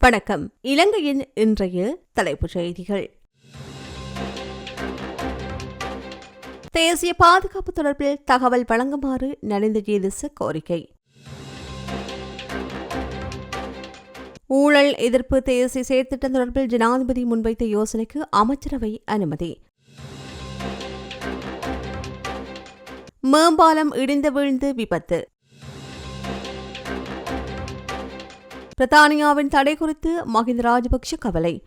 வணக்கம். இலங்கையின் இன்றைய தலைப்புச் செய்திகள். தேசிய பாதுகாப்பு தொடர்பில் தகவல் வழங்குமாறு நலிந்த ஜீதிச கோரிக்கை. ஊழல் எதிர்ப்பு தேசிய செயற்திட்டம் தொடர்பில் ஜனாதிபதி முன்வைத்த யோசனைக்கு அமைச்சரவை அனுமதி. மேம்பாலம் இடிந்து வீழ்ந்து விபத்து. பிரித்தானியாவின் தடை குறித்து மஹிந்த ராஜபக்ஷ கவலை.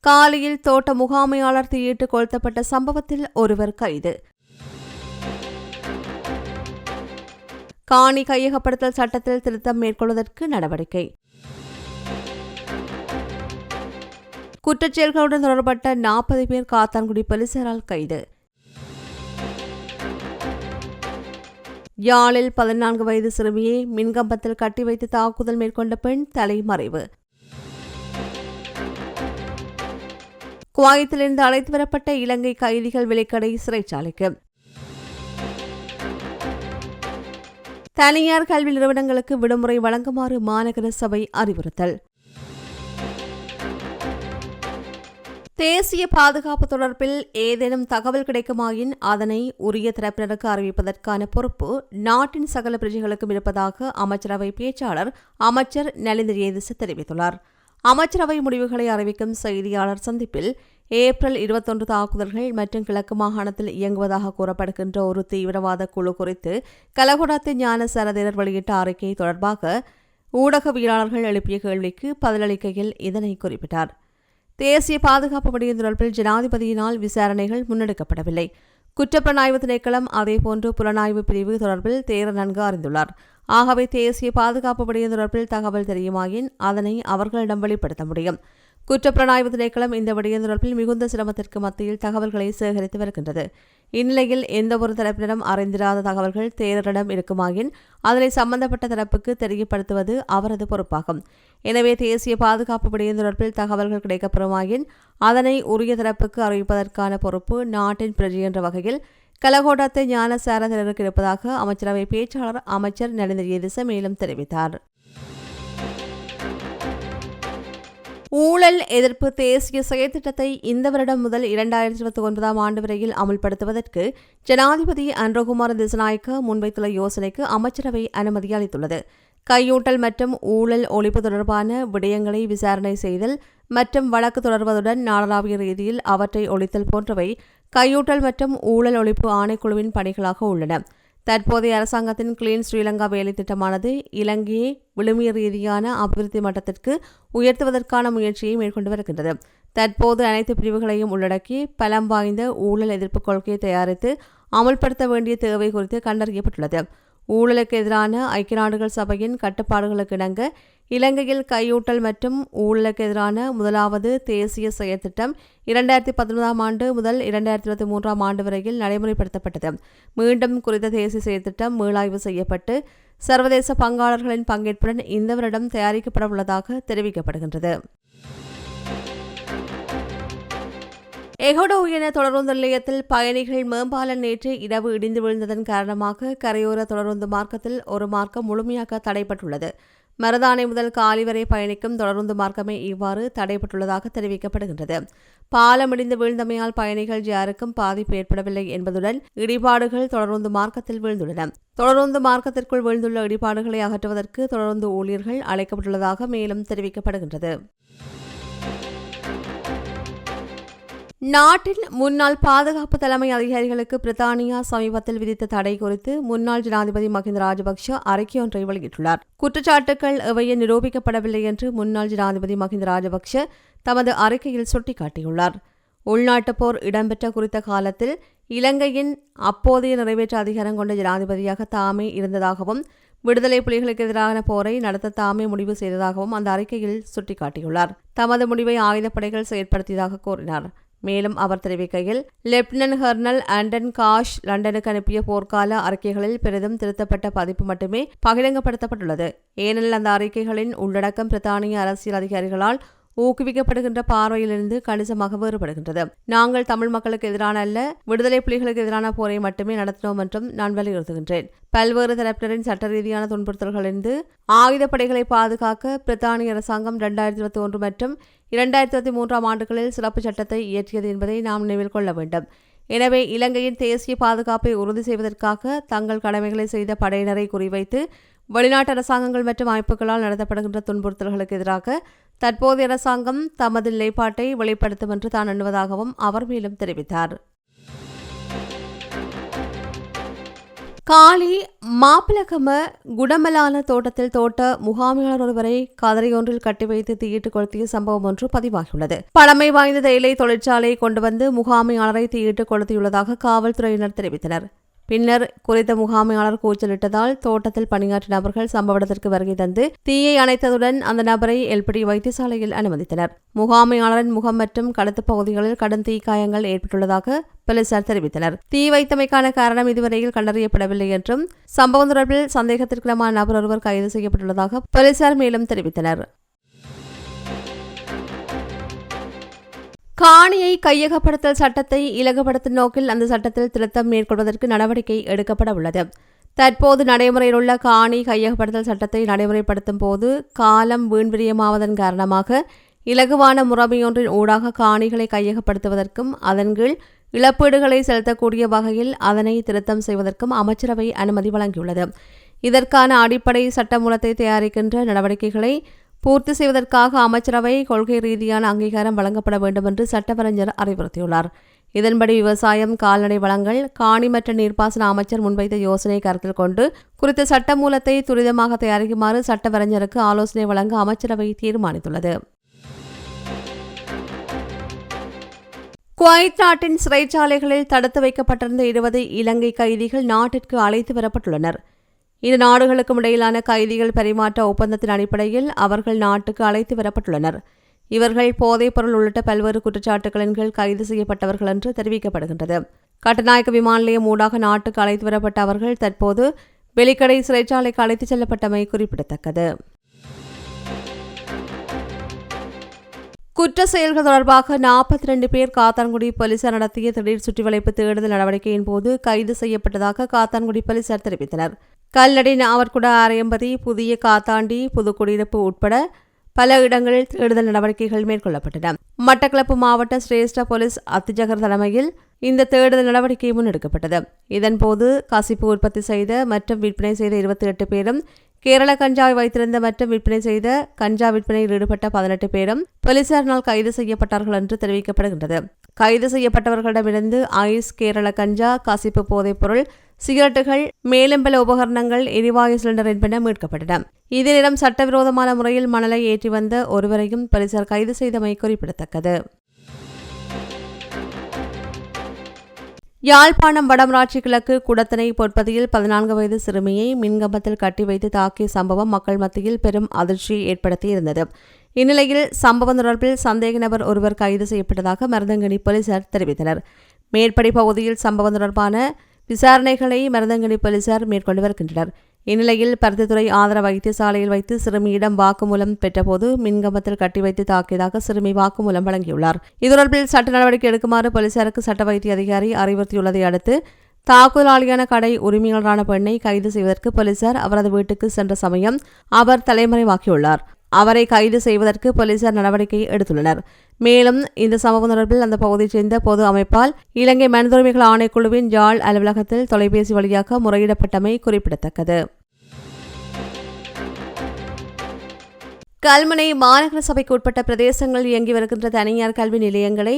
காலையில் தோட்ட முகாமையாளர் தீயிட்டு கொளுத்தப்பட்ட சம்பவத்தில் ஒருவர் கைது. காணி கையகப்படுத்தல் சட்டத்தில் திருத்தம் மேற்கொள்வதற்கு நடவடிக்கை. குற்றச்செயல்களுடன் தொடர்பட்ட நாற்பது பேர் காத்தான்குடி போலீசாரால் கைது. யாழில் பதினான்கு வயது சிறுமியை மின்கம்பத்தில் கட்டி வைத்து தாக்குதல் மேற்கொண்ட பெண் தலைமறைவு. குவாயத்திலிருந்து அழைத்து வரப்பட்ட இலங்கை கைதிகள் விலைக்கடை சிறைச்சாலைக்கு. தனியார் கல்வி நிறுவனங்களுக்கு விடுமுறை வழங்குமாறு மாநகர சபை அறிவுறுத்தல். தேசிய பாதுகாப்பு தொடர்பில் ஏதேனும் தகவல் கிடைக்குமாயின் அதனை உரிய தரப்பினருக்கு அறிவிப்பதற்கான பொறுப்பு நாட்டின் சகல பிரஜைகளுக்கும் இருப்பதாக அமைச்சரவை பேச்சாளர் அமைச்சர் நலிந்த ஏதிச தெரிவித்துள்ளார். அமைச்சரவை முடிவுகளை அறிவிக்கும் செய்தியாளர் சந்திப்பில் ஏப்ரல் இருபத்தொன்று தாக்குதல்கள் மற்றும் கிழக்கு மாகாணத்தில் இயங்குவதாக கூறப்படுகின்ற ஒரு தீவிரவாத குழு குறித்து கலகுடாத்து ஞான சரதினர் வெளியிட்ட அறிக்கை தொடர்பாக ஊடகவியலாளர்கள் எழுப்பிய கேள்விக்கு பதிலளிக்கையில் இதனை குறிப்பிட்டார். தேசிய பாதுகாப்பு படையின் தொடர்பில் ஜனாதிபதியினால் விசாரணைகள் முன்னெடுக்கப்படவில்லை. குற்றப்புலனாய்வு திணைக்களம் அதேபோன்று புலனாய்வு பிரிவு தொடர்பில் தேர நன்கு அறிந்துள்ளார். ஆகவே தேசிய பாதுகாப்பு படையின் தொடர்பில் தகவல் தெரியுமாயின் அதனை அவர்களிடம் வெளிப்படுத்த முடியும். குற்றப்புலனாய்வு திணைக்களம் இந்த விடயம் தொடர்பில் மிகுந்த சிரமத்திற்கு மத்தியில் தகவல்களை சேகரித்து வருகின்றது. இந்நிலையில் எந்தவொரு தரப்பினரும் அறிந்திராத தகவல்கள் தேரரிடம் இருக்குமாயின் அதனை சம்பந்தப்பட்ட தரப்புக்கு தெரியப்படுத்துவது அவரது பொறுப்பாகும். எனவே தேசிய பாதுகாப்பு விடயம் தொடர்பில் தகவல்கள் கிடைக்கப்பெறுமாயின் அதனை உரிய தரப்புக்கு அறிவிப்பதற்கான பொறுப்பு நாட்டின் பிரஜை என்ற வகையில் கலகோடத்தை ஞானசாரத்தினருக்கு இருப்பதாக அமைச்சரவை பேச்சாளர் அமைச்சர் நலிந்த ஏதிச மேலும் தெரிவித்தார். ஊழல் எதிர்ப்பு தேசிய செயற்திட்டத்தை இந்த வருடம் முதல் இரண்டாயிரத்தி இருபத்தி ஒன்பதாம் ஆண்டு வரையில் அமல்படுத்துவதற்கு ஜனாதிபதி அன்றகுமார் திசநாயக்க முன்வைத்துள்ள யோசனைக்கு அமைச்சரவை அனுமதி அளித்துள்ளது. கையூட்டல் மற்றும் ஊழல் ஒழிப்பு தொடர்பான விடயங்களை விசாரணை செய்தல் மற்றும் வழக்கு தொடர்வதுடன் நாடளாவிய ரீதியில் அவற்றை ஒழித்தல் போன்றவை கையூட்டல் மற்றும் ஊழல் ஒழிப்பு ஆணைக்குழுவின் பணிகளாக உள்ளன. தற்போதைய அரசாங்கத்தின் கிளீன் ஸ்ரீலங்கா வேலை திட்டமானது இலங்கையை விழுமிய ரீதியான அபிவிருத்தி மட்டத்திற்கு உயர்த்துவதற்கான முயற்சியை மேற்கொண்டு வருகின்றது. தற்போது அனைத்து பிரிவுகளையும் உள்ளடக்கி பலம் வாய்ந்த ஊழல் எதிர்ப்பு கொள்கையை தயாரித்து அமல்படுத்த வேண்டிய தேவை குறித்து கண்டறியப்பட்டுள்ளது. ஊழலுக்கு எதிரான ஐக்கிய நாடுகள் சபையின் கட்டுப்பாடுகளுக்கு இணங்க இலங்கையில் கையூட்டல் மற்றும் ஊழலுக்கு எதிரான முதலாவது தேசிய செயற்திட்டம் இரண்டாயிரத்தி பதினொன்றாம் ஆண்டு முதல் இரண்டாயிரத்தி இருபத்தி மூன்றாம் ஆண்டு வரையில் நடைமுறைப்படுத்தப்பட்டது. மீண்டும் குறித்த தேசிய செயற்திட்டம் மீளாய்வு செய்யப்பட்டு சர்வதேச பங்காளர்களின் பங்கேற்புடன் இந்த வருடம் தயாரிக்கப்பட உள்ளதாக தெரிவிக்கப்படுகின்றது. எகோடோ என தொடருந்து நிலையத்தில் பயணிகள் மேம்பாலம் நேற்று இரவு இடிந்து விழுந்ததன் காரணமாக கரையோர தொடருந்து மார்க்கத்தில் ஒரு மார்க்கம் முழுமையாக தடைப்பட்டுள்ளது மரதானை முதல் காலி வரை பயணிக்கும் தொடருந்து மார்க்கமே இவ்வாறு தடைப்பட்டுள்ளதாக தெரிவிக்கப்படுகின்றது. பாலம் இடிந்து வீழ்ந்தமையால் பயணிகள் யாருக்கும் பாதிப்பு ஏற்படவில்லை என்பதுடன் இடிபாடுகள் தொடருந்து மார்க்கத்தில் வீழ்ந்துள்ளன. தொடருந்து மார்க்கத்திற்குள் வீழ்ந்துள்ள இடிபாடுகளை அகற்றுவதற்கு தொடருந்து ஊழியர்கள் அழைக்கப்பட்டுள்ளதாக மேலும் தெரிவிக்கப்படுகின்றது. நாட்டின் முன்னாள் பாதுகாப்பு தலைமை அதிகாரிகளுக்கு பிரித்தானியா சமீபத்தில் விதித்த தடை குறித்து முன்னாள் ஜனாதிபதி மஹிந்த ராஜபக்ஷ அறிக்கை ஒன்றை வெளியிட்டுள்ளார். குற்றச்சாட்டுகள் எவையே நிரூபிக்கப்படவில்லை என்று முன்னாள் ஜனாதிபதி மஹிந்த ராஜபக்ஷ தமது அறிக்கையில் சுட்டிக்காட்டியுள்ளார். உள்நாட்டுப் போர் இடம்பெற்ற குறித்த காலத்தில் இலங்கையின் அப்போதைய நிறைவேற்ற அதிகாரம் கொண்ட ஜனாதிபதியாக தாமே இருந்ததாகவும் விடுதலை புலிகளுக்கு எதிரான போரை நடத்த தாமே முடிவு செய்ததாகவும் அந்த அறிக்கையில் சுட்டிக்காட்டியுள்ளார். தமது முடிவை ஆயுதப்படைகள் செயற்படுத்தியதாக கூறினார். மேலும் அவர் தெரிவிக்கையில் லெப்டினன்ட் கர்னல் ஆண்டன் காஷ் லண்டனுக்கு அனுப்பிய போர்க்கால அறிக்கைகளில் பெரிதும் திருத்தப்பட்ட பதிப்பு மட்டுமே பகிரங்கப்படுத்தப்பட்டுள்ளது. ஏனெனில் அந்த அறிக்கைகளின் உள்ளடக்கம் பிரித்தானிய அரசியல் அதிகாரிகளால் ஊக்குவிக்கப்படுகின்ற பார்வையிலிருந்து கணிசமாக வேறுபடுகின்றது. நாங்கள் தமிழ் மக்களுக்கு எதிரான அல்ல விடுதலை புலிகளுக்கு எதிரான போரை மட்டுமே நடத்தினோம் என்றும் நான் வலியுறுத்துகின்றேன். பல்வேறு தரப்பினரின் சட்ட ரீதியான துன்புறுத்தல்களிலிருந்து ஆயுதப்படைகளை பாதுகாக்க பிரித்தானிய அரசாங்கம் இரண்டாயிரத்தி இருபத்தி ஒன்று மற்றும் இரண்டாயிரத்தி இருபத்தி மூன்றாம் ஆண்டுகளில் சிறப்பு சட்டத்தை இயற்றியது என்பதை நாம் நினைவில் கொள்ள வேண்டும். எனவே இலங்கையின் தேசிய பாதுகாப்பை உறுதி செய்வதற்காக தங்கள் கடமைகளை செய்த படையினரை குறிவைத்து வெளிநாட்டு அரசாங்கங்கள் மற்றும் அமைப்புகளால் நடத்தப்படுகின்ற துன்புறுத்தல்களுக்கு எதிராக தற்போதைய அரசாங்கம் தமது நிலைப்பாட்டை வெளிப்படுத்தும் என்று தான் எண்ணுவதாகவும் அவர் மேலும் தெரிவித்தார். காலி மாப்பிளகம குடமலான தோட்டத்தில் தோட்ட முகாமியாளர் ஒருவரை கதரையொன்றில் கட்டி வைத்து தீயிட்டு கொளுத்திய சம்பவம் ஒன்று பதிவாகியுள்ளது. பழமை வாய்ந்த தேயிலை தொழிற்சாலையை கொண்டு வந்து முகாமையாளரை தீயிட்டு கொளுத்தியுள்ளதாக காவல்துறையினர் தெரிவித்தனர். பின்னர் குறித்த முகாமையாளர் கூச்சலிட்டதால் தோட்டத்தில் பணியாற்றிய நபர்கள் சம்பவ இடத்திற்கு வருகை தந்து தீயை அணைத்ததுடன் அந்த நபரை எல்படி வைத்தியசாலையில் அனுமதித்தனர். முகாமையாளரின் முகம் மற்றும் கடத்து பகுதிகளில் கடும் தீக்காயங்கள் ஏற்பட்டுள்ளதாக போலீசார் தெரிவித்தனர். தீ வைத்தமைக்கான காரணம் இதுவரையில் கண்டறியப்படவில்லை என்றும் சம்பவம் தொடர்பில் சந்தேகத்திற்கிடமான நபர் ஒருவர் கைது செய்யப்பட்டுள்ளதாக போலீசார் மேலும் தெரிவித்தனர். காணியை கையகப்படுத்தல் சட்டத்தை இலகுபடுத்தும் நோக்கில் அந்த சட்டத்தில் திருத்தம் மேற்கொள்வதற்கு நடவடிக்கை எடுக்கப்பட உள்ளது. தற்போது நடைமுறையில் உள்ள காணி கையகப்படுத்தல் சட்டத்தை நடைமுறைப்படுத்தும் போது காலம் வீண்விரியமாவதன் காரணமாக இலகுவான முறைமையொன்றின் ஊடாக காணிகளை கையகப்படுத்துவதற்கும் அதன் கீழ் இழப்பீடுகளை செலுத்தக்கூடிய வகையில் அதனை திருத்தம் செய்வதற்கும் அமைச்சரவை அனுமதி வழங்கியுள்ளது. இதற்கான அடிப்படை சட்டமூலத்தை தயாரிக்கின்ற நடவடிக்கைகளை பூர்த்தி செய்வதற்காக அமைச்சரவை கொள்கை ரீதியான அங்கீகாரம் வழங்கப்பட வேண்டும் என்று சட்டவரைஞர் அறிவுறுத்தியுள்ளார். இதன்படி விவசாயம் கால்நடை வளங்கள் காணி மற்றும் நீர்ப்பாசன அமைச்சர் முன்வைத்த யோசனையை கருத்தில் கொண்டு குறித்த சட்டமூலத்தை துரிதமாக தயாரிக்குமாறு சட்டவரைஞருக்கு ஆலோசனை வழங்க அமைச்சரவை தீர்மானித்துள்ளது. குவைத் நாட்டின் சிறைச்சாலைகளில் தடுத்து வைக்கப்பட்டிருந்த இருபது இலங்கை கைதிகள் நாட்டிற்கு அழைத்து வரப்பட்டுள்ளனர். இரு நாடுகளுக்கும் இடையிலான கைதிகள் பரிமாற்ற ஒப்பந்தத்தின் அடிப்படையில் அவர்கள் நாட்டுக்கு அழைத்து வரப்பட்டுள்ளனர். இவர்கள் போதைப்பொருள் உள்ளிட்ட பல்வேறு குற்றச்சாட்டுகளின் கீழ் கைது செய்யப்பட்டவர்கள் என்று தெரிவிக்கப்படுகின்றது. கட்டநாயக்க விமான நிலையம் ஊடாக நாட்டுக்கு அழைத்து வரப்பட்ட அவர்கள் தற்போது வெளிக்கடை சிறைச்சாலைக்கு அழைத்துச் செல்லப்பட்டமை குறிப்பிடத்தக்கது. குற்ற செயல்கள் தொடர்பாக நாற்பத்தி ரெண்டு பேர் காத்தான்குடி போலீசார் நடத்திய திடீர் சுற்றிவளைப்பு தேடுதல் நடவடிக்கையின் போது கைது செய்யப்பட்டதாக காத்தான்குடி போலீசார் தெரிவித்தனர். கல்லடி நாவற்குடா ஆரையம்பதி புதிய காத்தாண்டி புதுக்குடியிருப்பு உட்பட பல இடங்களில் தேடுதல் நடவடிக்கைகள் மேற்கொள்ளப்பட்டன மட்டக்களப்பு மாவட்ட சிரேஷ்ட போலீஸ் அத்திஜகர் தலைமையில் இந்த தேடுதல் நடவடிக்கை முன்னெடுக்கப்பட்டது இதன்போது கசிப்பு உற்பத்தி செய்த மற்றும் விற்பனை செய்த இருபத்தி எட்டு பேரும் கேரள கஞ்சாவை வைத்திருந்த மற்றும் விற்பனை செய்த கஞ்சா விற்பனையில் ஈடுபட்ட பதினெட்டு பேரும் போலீசாரினால் கைது செய்யப்பட்டார்கள் என்று தெரிவிக்கப்படுகின்றது கைது செய்யப்பட்டவர்களிடமிருந்து ஐஸ் கேரள கஞ்சா கசிப்பு போதைப்பொருள் சிகரெட்டுகள் மேலும் பல உபகரணங்கள் எரிவாயு சிலிண்டர் என்பன மீட்கப்பட்டன. இதனிடம் சட்டவிரோதமான முறையில் மணலை ஏற்றி வந்த ஒருவரையும் போலீசார் கைது செய்தமை குறிப்பிடத்தக்கது. யாழ்ப்பாணம் வடமராட்சி கிழக்கு குடத்தனை பொற்பதியில் பதினான்கு வயது சிறுமியை மின்கம்பத்தில் கட்டி வைத்து தாக்கிய சம்பவம் மக்கள் மத்தியில் பெரும் அதிர்ச்சியை ஏற்படுத்தியிருந்தது. இந்நிலையில் சம்பவம் தொடர்பில் சந்தேக நபர் ஒருவர் கைது செய்யப்பட்டதாக மருதங்கனி போலீசார் தெரிவித்தனர். மேற்படி பகுதியில் சம்பவம் தொடர்பான விசாரணைகளை மருதங்கனி போலீசார் மேற்கொண்டு வருகின்றனர். இந்நிலையில் பருத்தித்துறை ஆதர வைத்தியசாலையில் வைத்து சிறுமியிடம் வாக்குமூலம் பெற்றபோது மின்கம்பத்தில் கட்டி வைத்து தாக்கியதாக சிறுமி வாக்குமூலம் வழங்கியுள்ளார். இது சட்ட நடவடிக்கை எடுக்குமாறு போலீசாருக்கு சட்ட வைத்திய அதிகாரி அறிவுறுத்தியுள்ளதை அடுத்து தாக்குதலாளியான கடை உரிமையாளரான பெண்ணை கைது செய்வதற்கு போலீசார் அவரது வீட்டுக்கு சென்ற சமயம் அவர் தலைமறைவாக்கியுள்ளார். அவரை கைது செய்வதற்கு போலீசார் நடவடிக்கை எடுத்துள்ளனர். மேலும் இந்த சம்பவம் தொடர்பில் அந்த பகுதியைச் சேர்ந்த பொது அமைப்பால் இலங்கை மனிதுரிமைகள் ஆணைக்குழுவின் ஜாழ் அலுவலகத்தில் தொலைபேசி வழியாக முறையிடப்பட்டமை குறிப்பிடத்தக்கது. கல்முனை மாநகர சபைக்கு உட்பட்ட பிரதேசங்களில் இயங்கி வருகின்ற தனியார் கல்வி நிலையங்களை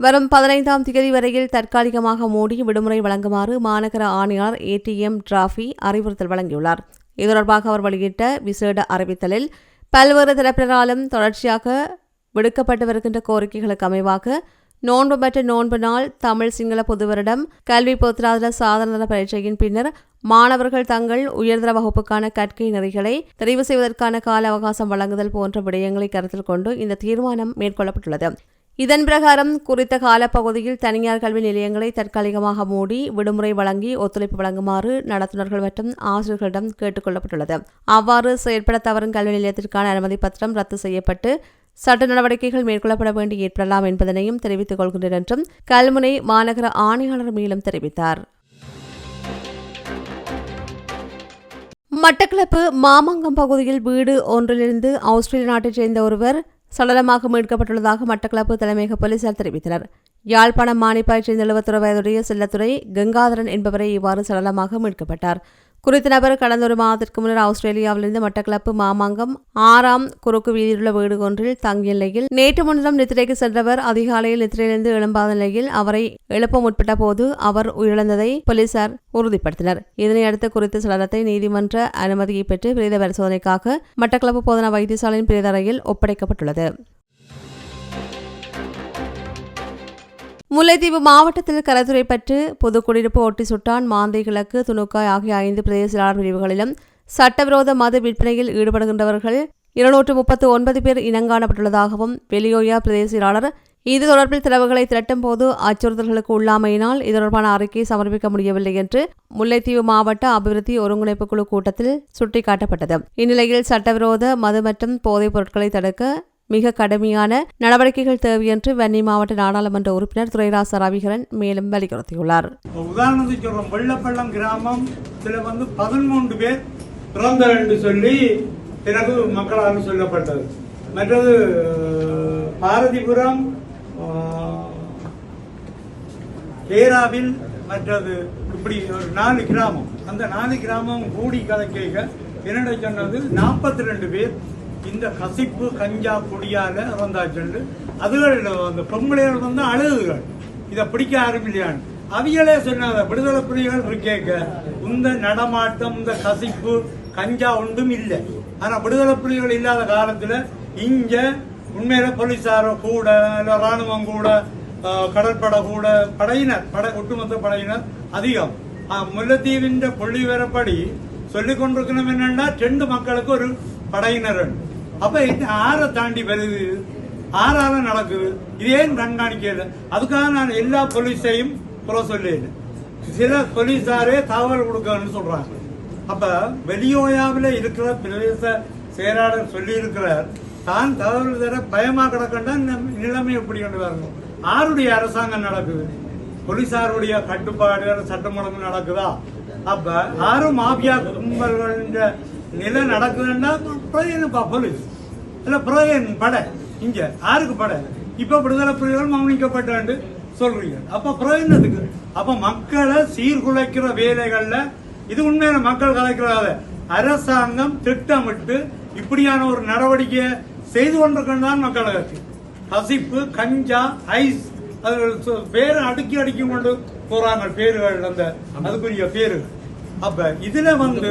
வரும் பதினைந்தாம் தேதி வரையில் தற்காலிகமாக மூடி விடுமுறை வழங்குமாறு மாநகர ஆணையாளர் ஏடிஎம் டிராஃபி அறிவுறுத்தல் வழங்கியுள்ளார். இது தொடர்பாக அவர் வெளியிட்ட விசேட அறிவித்தலில் பல்வேறு தரப்பினராலும் தொடர்ச்சியாக விடுக்கப்பட்டு வருகின்ற கோரிக்கைகளுக்கு அமைவாக நோன்பு மற்றும் நோன்பு நாள் தமிழ் சிங்கள பொதுவரிடம் கல்வி பொதுராதார சாதன பரீட்சையின் பின்னர் மாணவர்கள் தங்கள் உயர்தர வகுப்புக்கான கற்கை நெறிகளை தெரிவு செய்வதற்கான கால அவகாசம் வழங்குதல் போன்ற விடயங்களை கருத்தில் கொண்டு இந்த தீர்மானம் மேற்கொள்ளப்பட்டுள்ளது. இதன் பிரகாரம் குறித்த காலப்பகுதியில் தனியார் கல்வி நிலையங்களை தற்காலிகமாக மூடி விடுமுறை வழங்கி ஒத்துழைப்பு வழங்குமாறு நடத்துனர்கள் மற்றும் ஆசிரியர்களிடம் கேட்டுக் கொள்ளப்பட்டுள்ளது. அவ்வாறு செயற்பட தவறும் கல்வி நிலையத்திற்கான அனுமதி பத்திரம் ரத்து செய்யப்பட்டு சட்ட நடவடிக்கைகள் மேற்கொள்ளப்பட வேண்டி ஏற்படலாம் என்பதனையும் தெரிவித்துக் கொள்கின்றனர் என்றும் கல்முனை மாநகர ஆணையாளர் மேலும் தெரிவித்தார். மட்டக்களப்பு மாமங்கம் பகுதியில் வீடு ஒன்றிலிருந்து ஆஸ்திரேலிய நாட்டைச் சேர்ந்த ஒருவர் சடலமாக மீட்கப்பட்டுள்ளதாக மட்டக்களப்பு தலைமையக போலீசார் தெரிவித்தனர். யாழ்ப்பாணம் மானிப்பாய்ச் சேர்ந்த எழுபத்தொரு வயதுடைய செல்லத்துறை கங்காதரன் என்பவரை இவ்வாறு சடலமாக மீட்கப்பட்டார். குறித்த நபர் கடந்த ஒரு மாதத்திற்கு முன்னர் ஆஸ்திரேலியாவிலிருந்து மட்டக்களப்பு மாமாங்கம் ஆறாம் குறுக்கு வீதியிலுள்ள வீடு ஒன்றில் தங்கிய நிலையில் நேற்று முன்தினம் நித்திரைக்கு சென்றவர் அதிகாலையில் நித்திரையிலிருந்து எழும்பாத நிலையில் அவரை எழுப்ப முற்பட்ட போது அவர் உயிரிழந்ததை போலீசார் உறுதிப்படுத்தினர். இதனையடுத்து குறித்த சடலத்தை நீதிமன்ற அனுமதியை பெற்று பிரேத பரிசோதனைக்காக மட்டக்களப்பு போதனா வைத்தியசாலையின் பிரேதரையில் ஒப்படைக்கப்பட்டுள்ளது. முல்லைத்தீவு மாவட்டத்தில் கரத்துறைப்பற்று பொதுக்குடியிருப்பு ஒட்டி சுட்டான் மாந்தை கிழக்கு துணுக்காய் ஆகிய ஐந்து பிரதேச செயலாளர் பிரிவுகளிலும் சட்டவிரோத மது விற்பனையில் ஈடுபடுகின்றவர்கள் இருநூற்று முப்பத்து ஒன்பது பேர் இனங்காணப்பட்டுள்ளதாகவும் வெளியோயா பிரதேச செயலாளர் இது தொடர்பில் தரவுகளை திரட்டும் போது அச்சுறுத்தல்களுக்கு உள்ளாமையினால் இது தொடர்பான அறிக்கை சமர்ப்பிக்க முடியவில்லை என்று முல்லைத்தீவு மாவட்ட அபிவிருத்தி ஒருங்கிணைப்பு குழு கூட்டத்தில் சுட்டிக்காட்டப்பட்டது. இந்நிலையில் சட்டவிரோத மது மற்றும் போதைப் பொருட்களை தடுக்க மிக கடுமையான நடவடிக்கைகள் தேவை என்று வன்னி மாவட்ட நாடாளுமன்ற உறுப்பினர் துரைராச ரவிகரன் மேலும் வலியுறுத்தியுள்ளார். உதாரணத்துக்கு சொல்றோம். வெள்ளப்பள்ளம் கிராமம் இதுல வந்து பதிமூன்று பேர் பிறந்த என்று சொல்லி பிறகு மக்களால் சொல்லப்பட்டது. மற்றது பாரதிபுரம் கேராவில் மற்றது இப்படி ஒரு நாலு கிராமம். அந்த நாலு கிராமம் கூடி கதை கேட்க என்னடா சொன்னது நாற்பத்தி ரெண்டு பேர் இந்த கசிப்பு கஞ்சா குடியால இறந்தாச்சுண்டு அதுகள் அந்த பொம்பளைகள் வந்து அழுகுகள். இதை பிடிக்க ஆரம்பில்லையான்னு அவிகளே சொன்னாங்க விடுதலை புலிகள் இருக்கேக்க இந்த நடமாட்டம் இந்த கசிப்பு கஞ்சா ஒன்றும் இல்லை. ஆனா விடுதலை புலிகள் இல்லாத காலத்துல இங்க உண்மையில போலீசாரோ கூட இல்லை ராணுவம் கூட கடற்படை கூட படையினர் படை ஒட்டுமொத்த படையினர் அதிகம். ஆஹ், முல்லைத்தீவின் புள்ளி வரப்படி சொல்லிக் கொண்டிருக்கணும் என்னன்னா ரெண்டு மக்களுக்கு ஒரு படையினர் உண்டு. அப்ப இது ஆறை தாண்டி வருது. ஆறால நடக்குது இது ஏன் கண்காணிக்கல? அதுக்காக நான் எல்லா போலீஸையும் குறை சொல்லல சில போலீஸாரே தகவல் கொடுக்கணும்னு சொல்றாங்க. அப்ப வெளியோயாவில் இருக்கிற பிரதேச செயலாளர் சொல்லி இருக்கிறார் தான் தகவல் தர பயமா கிடக்கண்டா இந்த நிலைமை எப்படி கொண்டு வரணும் ஆருடைய அரசாங்கம் நடக்குது. போலீசாருடைய கட்டுப்பாடு சட்டம் ஒழுங்கு நடக்குதா? அப்ப ஆறு மாபியா கும்பல்கள் நிலை நடக்குதுன்னா போலீஸ் இல்ல பிரயோஜன் படை. இங்க யாருக்கு படை. இப்ப விடுதலை புலிகள் மௌனிக்கப்பட்டாண்டு சொல்றீங்க. அப்ப பிரயோஜனத்துக்கு அப்ப மக்களை சீர்குலைக்கிற வேலைகள்ல இது உண்மையான மக்கள் கலைக்கிறாத அரசாங்கம் திட்டமிட்டு இப்படியான ஒரு நடவடிக்கையை செய்து கொண்டிருக்கின்றான் மக்கள் கட்சி கசிப்பு கஞ்சா ஐஸ் அது சொ- பேரு அடுக்கி அடுக்கி கொண்டு போறாங்க பேருகள் அந்த அதுக்குரிய பேருகள். அப்ப இதுல வந்து